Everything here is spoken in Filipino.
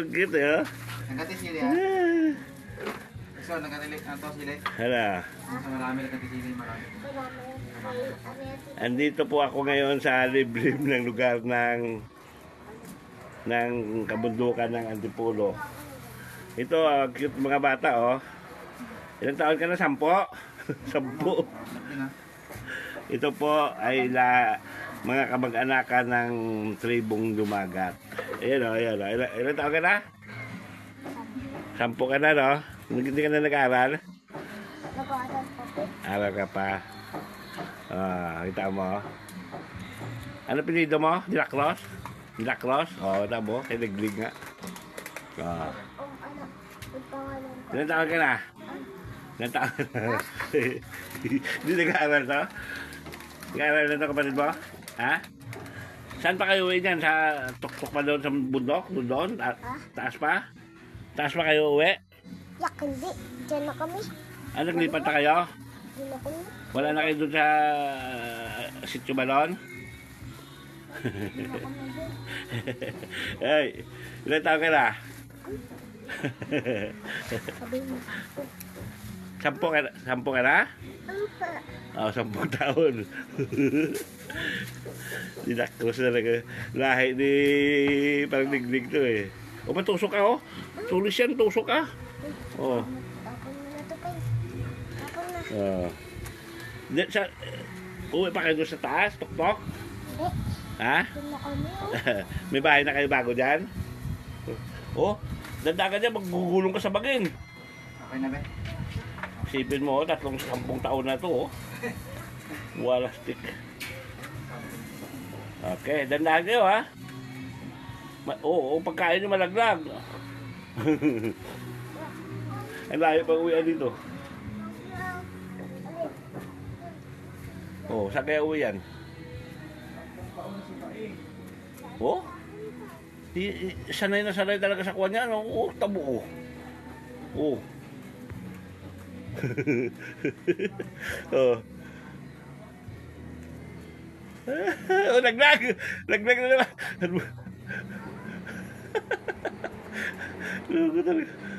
Ang cute eh, oh. Nagkati sili ha. Ah. So, nagkatili ang to sili. Hala. Sa marami nagkati sili, marami. Andito po ako ngayon sa liblib ng lugar ng ng kabundukan ng Antipolo. Ito, ah, cute mga bata, oh. Ilang taon ka na? Sampo? Sampo. Na. Ito po ay la, mga kamag-anakan ng tribong dumagat. Ayan o, ayan o. Ilang, ilang taon ka na? Sampo ka na, no? Hindi ka na nag-aaral? Nag-aaral pa po. Aral ka pa. Ah, kita mo. Ano pinido mo? Dilacross? Dilacross? Oo, oh, tamo. Kay Naglig nga. Ah. Ilang taon ka na? Ilang taon ka na? Hindi nag-aaral to? Nag-aaral na to kapatid mo? Ha? Saan pa kayo uwi dyan? Sa tuktok pa doon sa bundok? Doon? Ta- taas pa? Taas pa kayo uwi? Yak, hindi. Diyan na kami. Ano, naglipat na kayo? Diyan na kami. Wala na kayo doon sa uh, sityo balon? Ay, ilang taon ka na? Sabi mo. Sampo ka, sampo ka na? Oo, oh, sampung taon. Dinakros na talaga. Lahi ni parang digdig to eh. O, matusok ka oh. Tulis yan, tusok ka. Oo. Oh. Oh. Di, sa, uwi pa kayo sa taas? Hindi. Ha? Oh. May bahay na kayo bago dyan? Oh, dandagan dyan, maggugulong ka sa baging. Okay na ba? Isipin mo, oh, tatlong sampung taon na to, oh. Wala stick. Okay, dandahan kayo, ha? Ma- Oo, oh, pagkain nyo malaglag. Ang layo pag uwian dito. Oh, saan kaya uwi yan? Oh? I, i, sanay na sanay talaga sa kuwan yan. Oh, tabo oh. Oh. Oh. oh, naglag! Naglag na naman! Loko talaga.